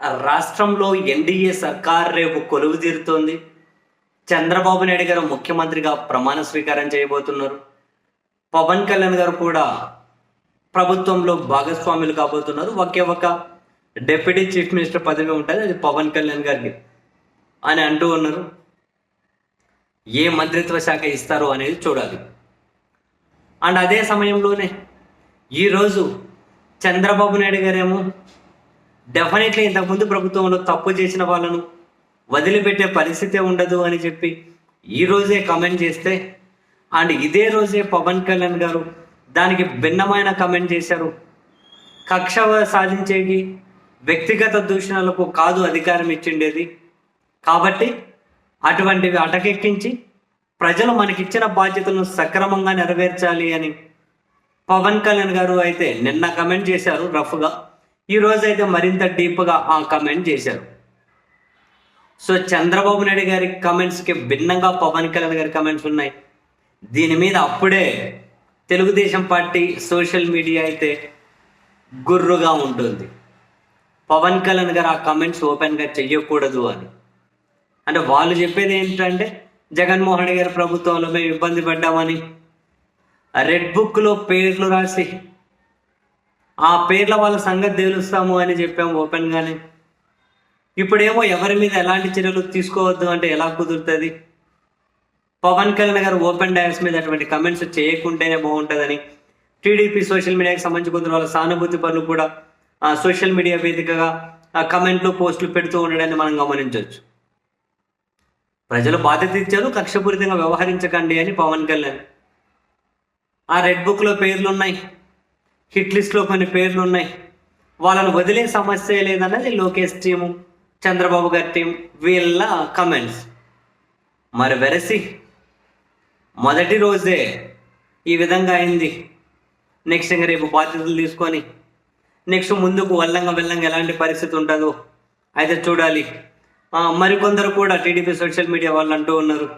రాష్ట్రంలో ఎన్డీఏ సర్కార్ రేపు కొలువు తీరుతోంది. చంద్రబాబు నాయుడు గారు ముఖ్యమంత్రిగా ప్రమాణ స్వీకారం చేయబోతున్నారు. పవన్ కళ్యాణ్ గారు కూడా ప్రభుత్వంలో భాగస్వాములు కాబోతున్నారు. ఒకే ఒక డెప్యూటీ చీఫ్ మినిస్టర్ పదవి ఉంటుంది. అది పవన్ కళ్యాణ్ గారికి అని అంటూ ఉన్నారు. ఏ మంత్రిత్వ శాఖ ఇస్తారు అనేది చూడాలి. అండ్ అదే సమయంలోనే ఈరోజు చంద్రబాబు నాయుడు గారేమో డెఫినెట్లీ ఇంతకుముందు ప్రభుత్వంలో తప్పు చేసిన వాళ్ళను వదిలిపెట్టే పరిస్థితే ఉండదు అని చెప్పి ఈ రోజే కమెంట్ చేస్తే అండ్ ఇదే రోజే పవన్ కళ్యాణ్ గారు దానికి భిన్నమైన కమెంట్ చేశారు. కక్ష సాధించేకి వ్యక్తిగత దూషణలకు కాదు అధికారం ఇచ్చిండేది. కాబట్టి అటువంటివి అటకెక్కించి ప్రజలు మనకిచ్చిన బాధ్యతలను సక్రమంగా నెరవేర్చాలి అని పవన్ కళ్యాణ్ గారు అయితే నిన్న కమెంట్ చేశారు రఫ్గా. ఈ రోజు అయితే మరింత డీప్గా ఆ కమెంట్ చేశారు. సో చంద్రబాబు నాయుడు గారి కమెంట్స్కి భిన్నంగా పవన్ కళ్యాణ్ గారి కమెంట్స్ ఉన్నాయి. దీని మీద అప్పుడే తెలుగుదేశం పార్టీ సోషల్ మీడియా అయితే గుర్రుగా ఉంటుంది. పవన్ కళ్యాణ్ గారు ఆ కమెంట్స్ ఓపెన్గా చెయ్యకూడదు అని. అంటే వాళ్ళు చెప్పేది ఏంటంటే జగన్మోహన్ రెడ్డి గారి ప్రభుత్వంలో మేము ఇబ్బంది పడ్డామని. రెడ్ బుక్లో పేర్లు రాసి ఆ పేర్ల వాళ్ళ సంగతి తేలుస్తాము అని చెప్పాము ఓపెన్గానే. ఇప్పుడేమో ఎవరి మీద ఎలాంటి చర్యలు తీసుకోవద్దు అంటే ఎలా కుదురుతుంది? పవన్ కళ్యాణ్ గారు ఓపెన్ డయాస్ మీద అటువంటి కమెంట్స్ చేయకుంటేనే బాగుంటుందని. టీడీపీ సోషల్ మీడియాకి సంబంధించి కొందరు వాళ్ళ సానుభూతి పనులు కూడా ఆ సోషల్ మీడియా వేదికగా ఆ కమెంట్లు పోస్టులు పెడుతూ ఉండడాన్ని మనం గమనించవచ్చు. ప్రజలు బాధ్యత ఇచ్చారు కక్షపూరితంగా వ్యవహరించకండి అని పవన్ కళ్యాణ్. ఆ రెడ్ బుక్లో పేర్లు ఉన్నాయి హిట్ లిస్ట్లో కొన్ని పేర్లు ఉన్నాయి. వాళ్ళని వదిలే సమస్య లేదన్నది లోకేష్ టీము చంద్రబాబు గారి టీం వీళ్ళ కమెంట్స్ మరి వెరసి మొదటి రోజే ఈ విధంగా అయింది. నెక్స్ట్ ఇంకా రేపు బాధ్యతలు తీసుకొని నెక్స్ట్ ముందుకు వల్లంగా వెళ్ళంగా ఎలాంటి పరిస్థితి ఉంటుందో అయితే చూడాలి. మరికొందరు కూడా టీడీపీ సోషల్ మీడియా వాళ్ళు అంటూ ఉన్నారు.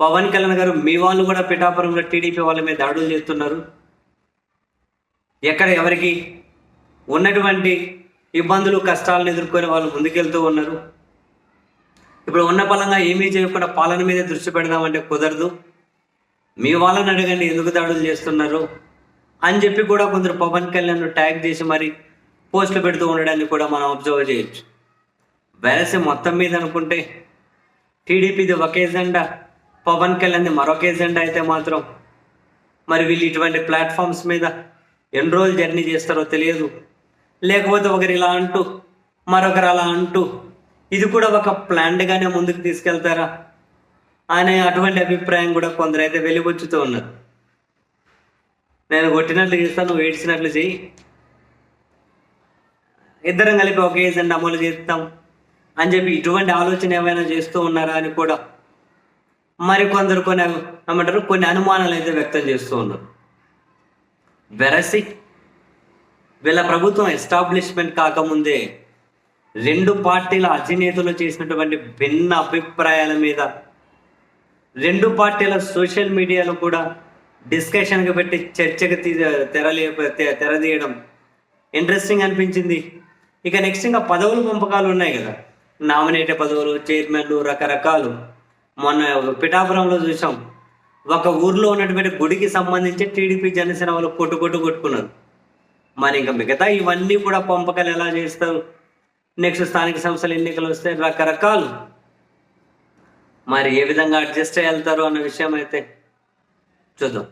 పవన్ కళ్యాణ్ గారు మీ వాళ్ళు కూడా పిఠాపురంలో టీడీపీ వాళ్ళ మీద దాడులు చేస్తున్నారు. ఎక్కడ ఎవరికి ఉన్నటువంటి ఇబ్బందులు కష్టాలను ఎదుర్కొని వాళ్ళు ముందుకెళ్తూ ఉన్నారు. ఇప్పుడు ఉన్న పలంగా ఏమీ చేయకుండా పాలన మీద దృష్టి పెడదామంటే కుదరదు. మీ వాళ్ళని అడగండి ఎందుకు దాడులు చేస్తున్నారు అని చెప్పి కూడా కొందరు పవన్ కళ్యాణ్ ట్యాగ్ చేసి మరి పోస్టులు పెడుతూ ఉండడాన్ని కూడా మనం అబ్జర్వ్ చేయొచ్చు. వెరసి మొత్తం మీద అనుకుంటే టీడీపీది ఒక ఎజెండా పవన్ కళ్యాణ్ది మరొక ఎజెండా అయితే మాత్రం మరి వీళ్ళు ఇటువంటి ప్లాట్ఫామ్స్ మీద ఎన్ని రోజులు జర్నీ చేస్తారో తెలియదు. లేకపోతే ఒకరు ఇలా అంటూ మరొకరు అలా అంటూ ఇది కూడా ఒక ప్లాన్డ్గానే ముందుకు తీసుకెళ్తారా? అనే అటువంటి అభిప్రాయం కూడా కొందరైతే వెలిబుచ్చుతూ ఉన్నారు. నేను కొట్టినట్లు చేస్తాను నువ్వు ఏడ్చినట్లు చెయ్యి. ఇద్దరం కలిపి ఒకే ఏజెండా అమలు చేస్తాం అని చెప్పి ఇటువంటి ఆలోచన ఏమైనా చేస్తూ ఉన్నారా అని కూడా మరి కొందరు కొన్ని ఏమంటారు కొన్ని అనుమానాలు అయితే వ్యక్తం చేస్తూ ఉన్నారు. వెరసి వీళ్ళ ప్రభుత్వం ఎస్టాబ్లిష్మెంట్ కాకముందే రెండు పార్టీల అధినేతలు చేసినటువంటి భిన్న అభిప్రాయాల మీద రెండు పార్టీల సోషల్ మీడియాలో కూడా డిస్కషన్కి పెట్టి చర్చకు తీ తెరలే తె- తెరదీయడం ఇంట్రెస్టింగ్ అనిపించింది. ఇక నెక్స్ట్ ఇంకా పదవులు పంపకాలు ఉన్నాయి కదా. నామినేట్ పదవులు చైర్మన్లు రకరకాలు. మొన్న పిఠాపురంలో చూసాం. ఒక ఊర్లో ఉన్నటువంటి గుడికి సంబంధించి టీడీపీ జనసేన వాళ్ళు కొట్టు కొట్టు కొట్టుకున్నారు. మరి ఇంకా మిగతా ఇవన్నీ కూడా పంపకాలు ఎలా చేస్తారు నెక్స్ట్ స్థానిక సంస్థల ఎన్నికలు వస్తే రకరకాలు. మరి ఏ విధంగా అడ్జస్ట్ అయ్యి వెళ్తారు అన్న విషయం అయితే చూద్దాం.